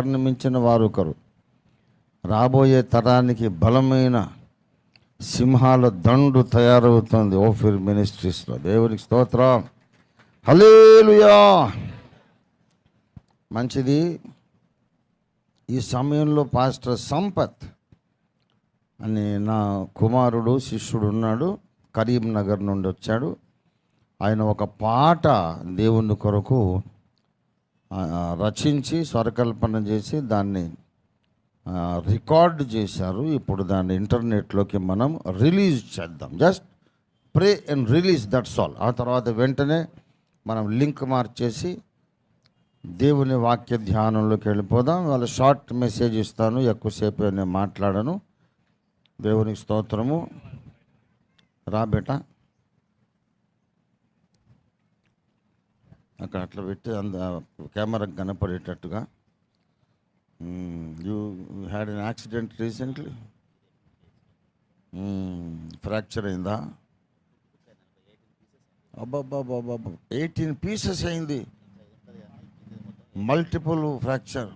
వారిని వారు ఒకరు రాబోయే తరానికి బలమైన సింహాల దండు తయారవుతుంది ఓఫిర్ మినిస్ట్రీస్లో. దేవునికి స్తోత్రం. హలేలుయా మంచిది ఈ సమయంలో పాస్టర్ సంపత్ అని నా కుమారుడు శిష్యుడు ఉన్నాడు. కరీంనగర్ నుండి వచ్చాడు. ఆయన ఒక పాట దేవుని కొరకు రచించి స్వరకల్పన చేసి దాన్ని రికార్డ్ చేశారు. ఇప్పుడు దాన్ని ఇంటర్నెట్లోకి మనం రిలీజ్ చేద్దాం. Just pray and release that's all. ఆ తర్వాత వెంటనే మనం లింక్ మార్చేసి దేవుని వాక్య ధ్యానంలోకి వెళ్ళిపోదాం. వాళ్ళ షార్ట్ మెసేజ్ ఇస్తాను ఎక్కువసేపు నేను మాట్లాడను. దేవునికి స్తోత్రము. రా బేటా. అక్కడ అట్లా పెట్టి అంద కెమెరాకి కనపడేటట్టుగా. You had an accident recently? Fracture అయిందా? అబ్బాబ్బాబ్బాబ్బా ఎయిటీన్ పీసెస్ అయింది. Multiple fracture.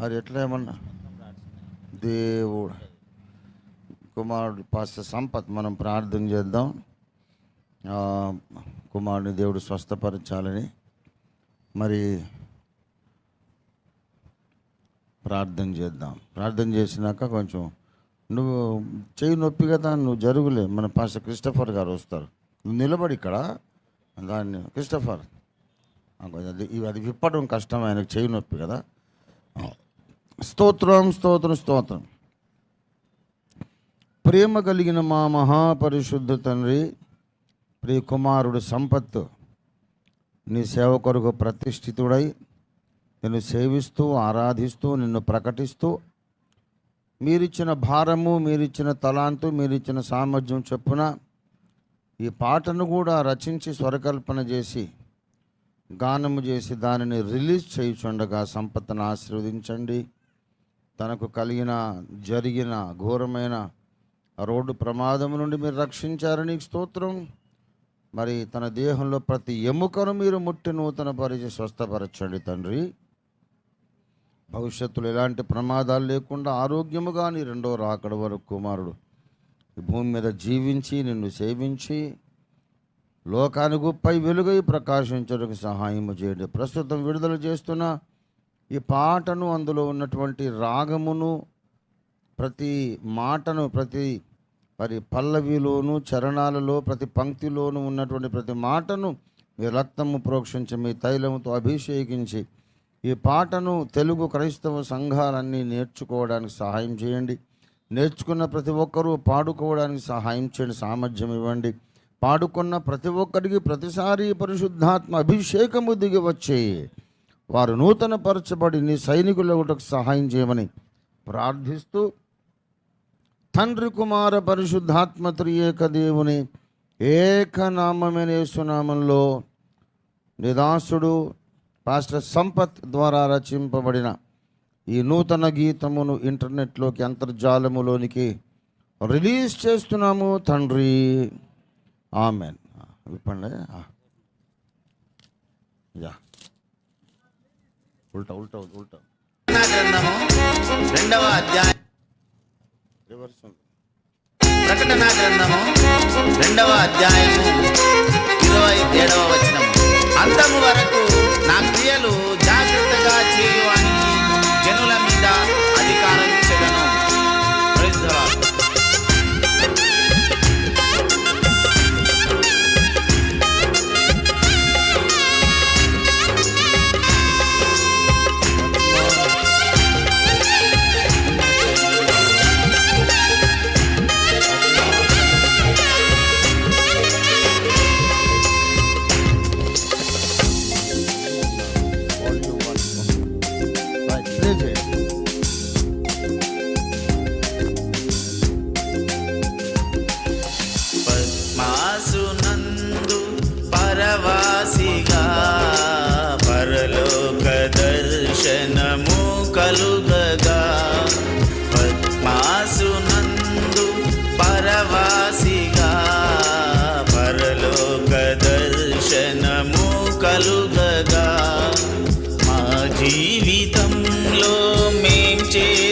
మరి ఎట్లా ఏమన్నా? దేవుడు. కుమారుడు పాస్టర్ సంపత్ మనం ప్రార్థన చేద్దాం. కుమారుని దేవుడు స్వస్థపరచాలని. మరి ప్రార్థన చేద్దాం. ప్రార్థన చేసినాక కొంచెం నువ్వు చేయి నొప్పి కదా నువ్వు జరుగులే. మన పాస్టర్ క్రిస్టఫర్ గారు వస్తారు. నువ్వు నిలబడి ఇక్కడ దాన్ని క్రిస్టఫర్. అది ఇవి- అది విప్పడం కష్టం ఆయనకు చెయ్యి నొప్పి కదా. స్తోత్రం స్తోత్రం స్తోత్రం. ప్రేమ కలిగిన మా మహాపరిశుద్ధ తండ్రి ప్రియ కుమారుడు సంపత్తు. నీ సేవ కొరకు ప్రతిష్ఠితుడై నిన్ను సేవిస్తూ ఆరాధిస్తూ నిన్ను ప్రకటిస్తూ మీరిచ్చిన భారము మీరిచ్చిన తలాంతు మీరిచ్చిన సామర్థ్యం చొప్పున ఈ పాటను కూడా రచించి స్వరకల్పన చేసి గానము చేసి దానిని రిలీజ్ చేయుచుండగా సంపత్తును ఆశీర్వదించండి. తనకు కలిగిన జరిగిన ఘోరమైన రోడ్డు ప్రమాదం నుండి మీరు రక్షించారని స్తోత్రం. మరి తన దేహంలో ప్రతి ఎముకను మీరు ముట్టి నూతన పరిచి స్వస్థపరచండి తండ్రి. భవిష్యత్తులో ఎలాంటి ప్రమాదాలు లేకుండా ఆరోగ్యముగా నీ రెండో రాకడ వరకు కుమారుడు ఈ భూమి మీద జీవించి నిన్ను సేవించి లోకానికి పై వెలుగై ప్రకాశించడానికి సహాయం చేయండి. ప్రస్తుతం విడుదల చేస్తున్న ఈ పాటను అందులో ఉన్నటువంటి రాగమును ప్రతి మాటను ప్రతి మరి పల్లవిలోను చరణాలలో ప్రతి పంక్తిలోనూ ఉన్నటువంటి ప్రతి మాటను మీ రక్తము ప్రోక్షించి మీ తైలముతో అభిషేకించి ఈ పాటను తెలుగు క్రైస్తవ సంఘాలన్నీ నేర్చుకోవడానికి సహాయం చేయండి. నేర్చుకున్న ప్రతి ఒక్కరూ పాడుకోవడానికి సహాయం చేయండి సామర్థ్యం ఇవ్వండి. పాడుకున్న ప్రతి ఒక్కరికి ప్రతిసారి పరిశుద్ధాత్మ అభిషేకము దిగి వచ్చే వారు నూతన పరచబడి నీ సైనికులకు సహాయం చేయమని ప్రార్థిస్తూ తండ్రి కుమార పరిశుద్ధాత్మ త్రియేక దేవుని ఏకనామమైన యేసునామంలో నిదాసుడు పాస్టర్ సంపత్ ద్వారా రచింపబడిన ఈ నూతన గీతమును ఇంటర్నెట్లోకి అంతర్జాలములోనికి రిలీజ్ చేస్తున్నాము తండ్రి. ఆమెన్. విప్పండి. యా. ఉల్టా ఉల్టా ఉల్టా. రెండవ అధ్యాయం. రివర్స్ ఉంది. ప్రకటన గ్రంథము రెండవ అధ్యాయము ఇరవై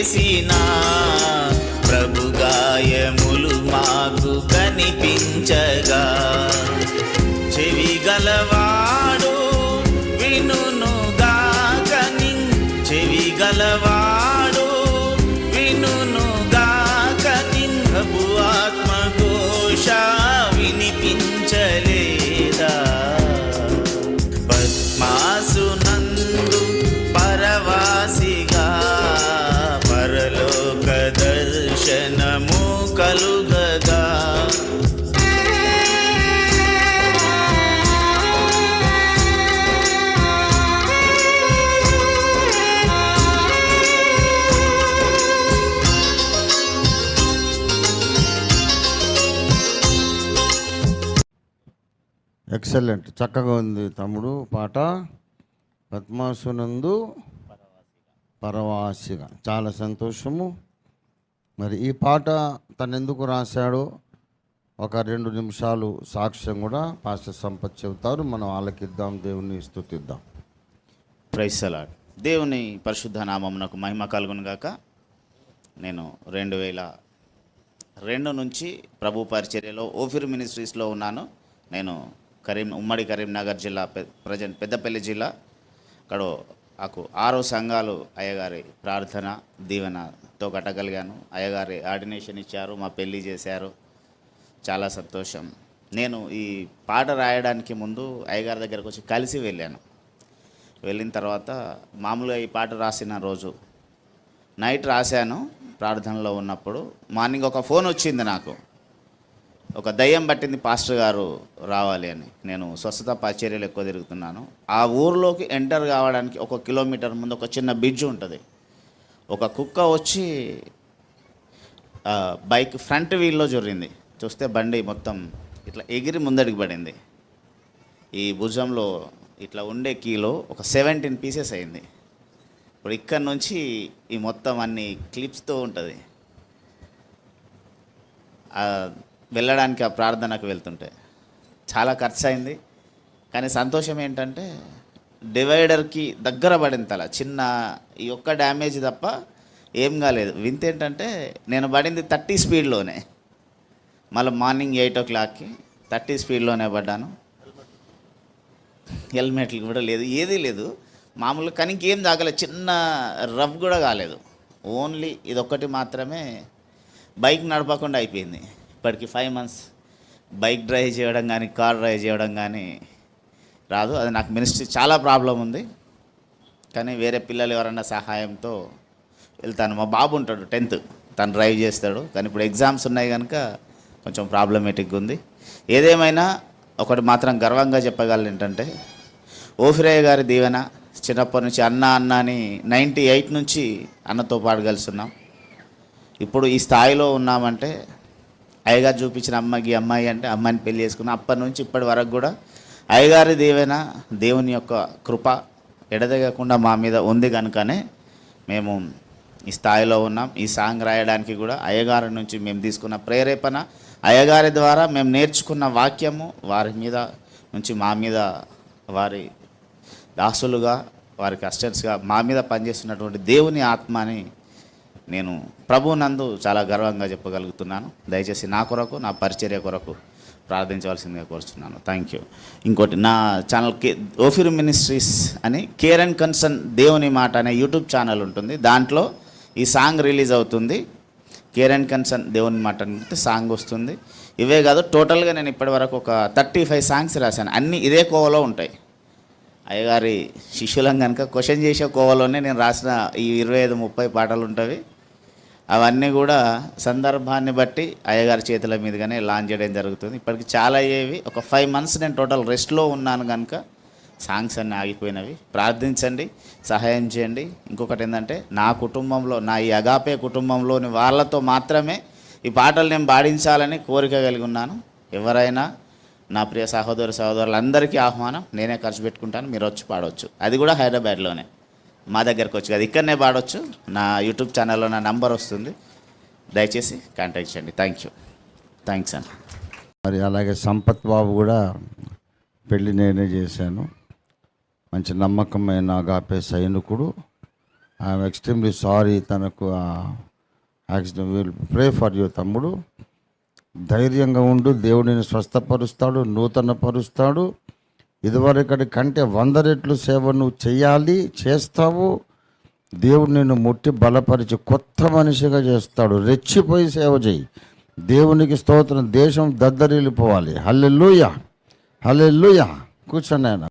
చేసిన ప్రభుగాయములు మాకు కనిపించగా. చెవి గలవా ఎక్సలెంట్ చక్కగా ఉంది తమ్ముడు పాట. పద్మాసునందు పరవాసిగా. చాలా సంతోషము. మరి ఈ పాట తను ఎందుకు రాశాడో ఒక రెండు నిమిషాలు సాక్ష్యం కూడా పాస్టర్ సంపత్ చెబుతారు. మనం ఆలకిద్దాం దేవుని స్థుతిద్దాం. ప్రైసలాడ్ దేవుని పరిశుద్ధ నామమునకు మహిమ కలుగునుగాక నేను రెండు వేల రెండు నుంచి ప్రభు పరిచర్యలో ఓఫిర్ మినిస్ట్రీస్లో ఉన్నాను. నేను కరీం ఉమ్మడి కరీంనగర్ జిల్లా ప్రజెంట్ పెద్దపల్లి జిల్లా. అక్కడ నాకు ఆరో సంఘాలు అయ్యగారి ప్రార్థన దీవెనతో కట్టగలిగాను. అయ్యగారి ఆర్డినేషన్ ఇచ్చారు మా పెళ్ళి చేశారు. చాలా సంతోషం. నేను ఈ పాట రాయడానికి ముందు అయ్యగారి దగ్గరకు వచ్చి కలిసి వెళ్ళాను. వెళ్ళిన తర్వాత మామూలుగా ఈ పాట రాసిన రోజు నైట్ రాశాను ప్రార్థనలో ఉన్నప్పుడు. మార్నింగ్ ఒక ఫోన్ వచ్చింది నాకు. ఒక దయ్యం పట్టింది పాస్టర్ గారు రావాలి అని. నేను స్వస్థత పాచర్యలు ఎక్కువ తిరుగుతున్నాను. ఆ ఊర్లోకి ఎంటర్ కావడానికి ఒక కిలోమీటర్ ముందు ఒక చిన్న బ్రిడ్జ్ ఉంటుంది. ఒక కుక్క వచ్చి బైక్ ఫ్రంట్ వీల్లో జొర్రింది. చూస్తే బండి మొత్తం ఇట్లా ఎగిరి ముందడికి పడింది. ఈ భుజంలో ఇట్లా ఉండే కీలో ఒక సెవెంటీన్ పీసెస్ అయింది. ఇప్పుడు ఇక్కడ నుంచి ఈ మొత్తం అన్ని క్లిప్స్తో ఉంటుంది. వెళ్ళడానికి ఆ ప్రార్థనకు వెళ్తుంటే. చాలా ఖర్చు అయింది కానీ సంతోషం ఏంటంటే డివైడర్కి దగ్గర పడింది తల. చిన్న ఈ ఒక్క డ్యామేజ్ తప్ప ఏం కాలేదు. వింత ఏంటంటే నేను పడింది థర్టీ స్పీడ్లోనే. మళ్ళీ మార్నింగ్ ఎయిట్ ఓ క్లాక్కి థర్టీ స్పీడ్లోనే పడ్డాను. హెల్మెట్లు కూడా లేదు. ఏదీ లేదు. మామూలుగా కానీ ఇంకేం తాగలేదు చిన్న రఫ్ కూడా కాలేదు. ఓన్లీ ఇదొక్కటి మాత్రమే బైక్ నడపకుండా అయిపోయింది. ఇప్పటికి ఫైవ్ మంత్స్ బైక్ డ్రైవ్ చేయడం కానీ కార్ డ్రైవ్ చేయడం కానీ రాదు. అది నాకు మినిస్ట్రీ చాలా ప్రాబ్లం ఉంది. కానీ వేరే పిల్లలు ఎవరన్నా సహాయంతో వెళ్తాను. మా బాబు ఉంటాడు టెన్త్ తను డ్రైవ్ చేస్తాడు. కానీ ఇప్పుడు ఎగ్జామ్స్ ఉన్నాయి కనుక కొంచెం ప్రాబ్లమేటిక్గా ఉంది. ఏదేమైనా ఒకటి మాత్రం గర్వంగా చెప్పగలను ఏంటంటే ఓఫిరయ్య గారి దీవెన చిన్నప్పటి నుంచి అన్న అన్న అని నైంటీ ఎయిట్ నుంచి అన్నతో పాటు కలుస్తున్నాం ఇప్పుడు ఈ స్థాయిలో ఉన్నామంటే అయ్యగారు చూపించిన అమ్మకి అమ్మాయి అంటే అమ్మాయిని పెళ్ళి చేసుకున్నాం అప్పటి నుంచి ఇప్పటి వరకు కూడా అయ్యగారి దీవెన దేవుని యొక్క కృప ఎడదగకుండా మా మీద ఉంది కనుకనే మేము ఈ స్థాయిలో ఉన్నాం. ఈ సాంగ్ రాయడానికి కూడా అయ్యగారి నుంచి మేము తీసుకున్న ప్రేరేపణ అయ్యగారి ద్వారా మేము నేర్చుకున్న వాక్యము వారి మీద నుంచి మా మీద వారి దాసులుగా వారి అసిస్టెంట్స్గా మా మీద పనిచేస్తున్నటువంటి దేవుని ఆత్మని నేను ప్రభు నందు చాలా గర్వంగా చెప్పగలుగుతున్నాను. దయచేసి నా కొరకు నా పరిచర్య కొరకు ప్రార్థించవలసిందిగా కోరుతున్నాను థ్యాంక్ యూ ఇంకోటి నా ఛానల్ కే ఓఫిర్ మినిస్ట్రీస్ అని కేర్ అండ్ కన్సర్న్ దేవుని మాట అనే యూట్యూబ్ ఛానల్ ఉంటుంది. దాంట్లో ఈ సాంగ్ రిలీజ్ అవుతుంది. కేర్ అండ్ కన్సర్న్ దేవుని మాట అంటే సాంగ్ వస్తుంది. ఇవే కాదు టోటల్గా నేను ఇప్పటివరకు ఒక థర్టీ ఫైవ్ సాంగ్స్ రాశాను. అన్నీ ఇదే కోవలో ఉంటాయి. అయ్యగారి శిష్యులం కనుక క్వశ్చన్ చేసే కోవలోనే నేను రాసిన ఈ ఇరవై ఐదు ముప్పై పాటలు ఉంటాయి అవన్నీ కూడా సందర్భాన్ని బట్టి అయ్యగారి చేతుల మీదుగానే లాంచ్ చేయడం జరుగుతుంది. ఇప్పటికి చాలా అయ్యేవి. ఒక ఫైవ్ మంత్స్ నేను టోటల్ రెస్ట్లో ఉన్నాను కనుక సాంగ్స్ అన్నీ ఆగిపోయినవి. ప్రార్థించండి సహాయం చేయండి. ఇంకొకటి ఏంటంటే నా కుటుంబంలో నా ఈ అగాపే కుటుంబంలోని వాళ్ళతో మాత్రమే ఈ పాటలు నేను పాడించాలని కోరిక కలిగి ఉన్నాను. ఎవరైనా నా ప్రియ సహోదరు సహోదరులందరికీ ఆహ్వానం నేనే ఖర్చు పెట్టుకుంటాను మీరు వచ్చి పాడవచ్చు అది కూడా హైదరాబాద్లోనే. మా దగ్గరకు వచ్చి కదా. ఇక్కడనే పాడవచ్చు నా యూట్యూబ్ ఛానల్లో నా నంబర్ వస్తుంది. దయచేసి కాంటాక్ట్ చేయండి. Thank you. థ్యాంక్స్ అండి మరి అలాగే సంపత్ బాబు కూడా పెళ్ళి నేనే చేశాను. మంచి నమ్మకమైన అగాపే సైనికుడు. ఐఎమ్ ఎక్స్ట్రీమ్లీ సారీ తనకు accident. Will pray for you తమ్ముడు. ధైర్యంగా ఉండు. దేవుడిని స్వస్థపరుస్తాడు నూతన పరుస్తాడు ఇదివరకటి కంటే వంద రెట్లు సేవ నువ్వు చేయాలి చేస్తావు. దేవుడు నిన్ను ముట్టి బలపరిచి కొత్త మనిషిగా చేస్తాడు. రెచ్చిపోయి సేవ చేయి దేవునికి స్తోత్రం. దేశం దద్దరిల్లిపోవాలి. హల్లెల్లుయ హల్లెల్లుయ కూర్చోండి ఆయన.